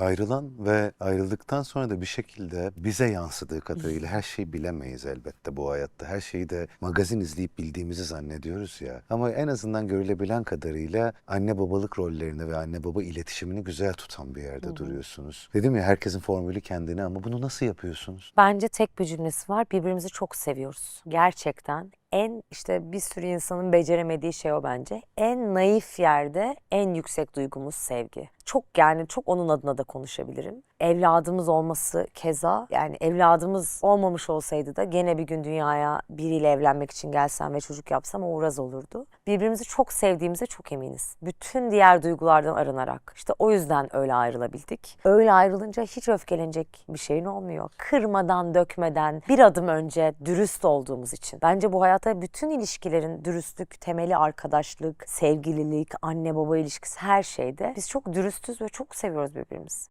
ayrılan ve ayrıldıktan sonra da bir şekilde bize yansıdığı kadarıyla her şeyi bilemeyiz elbette bu hayatta. Her şeyi de magazin izleyip bildiğimizi zannediyoruz ya. Ama en azından görülebilen kadarıyla anne babalık rollerini ve anne baba iletişimini güzel tutan bir yerde duruyorsunuz. Dedim ya herkesin formülü kendine ama bunu nasıl yapıyorsunuz? Bence tek bir cümlesi var. Birbirimizi çok seviyoruz. Gerçekten en işte bir sürü insanın beceremediği şey o bence. En naif yerde en yüksek duygumuz sevgi. Çok yani çok onun adına da konuşabilirim. Evladımız olması keza yani evladımız olmamış olsaydı da gene bir gün dünyaya biriyle evlenmek için gelsem ve çocuk yapsam o Uraz olurdu. Birbirimizi çok sevdiğimize çok eminiz. Bütün diğer duygulardan arınarak. İşte o yüzden öyle ayrılabildik. Öyle ayrılınca hiç öfkelenecek bir şeyin olmuyor. Kırmadan, dökmeden bir adım önce dürüst olduğumuz için. Bence bu hayatta bütün ilişkilerin dürüstlük, temeli arkadaşlık, sevgililik, anne baba ilişkisi her şeyde biz çok dürüstüz ve çok seviyoruz birbirimizi.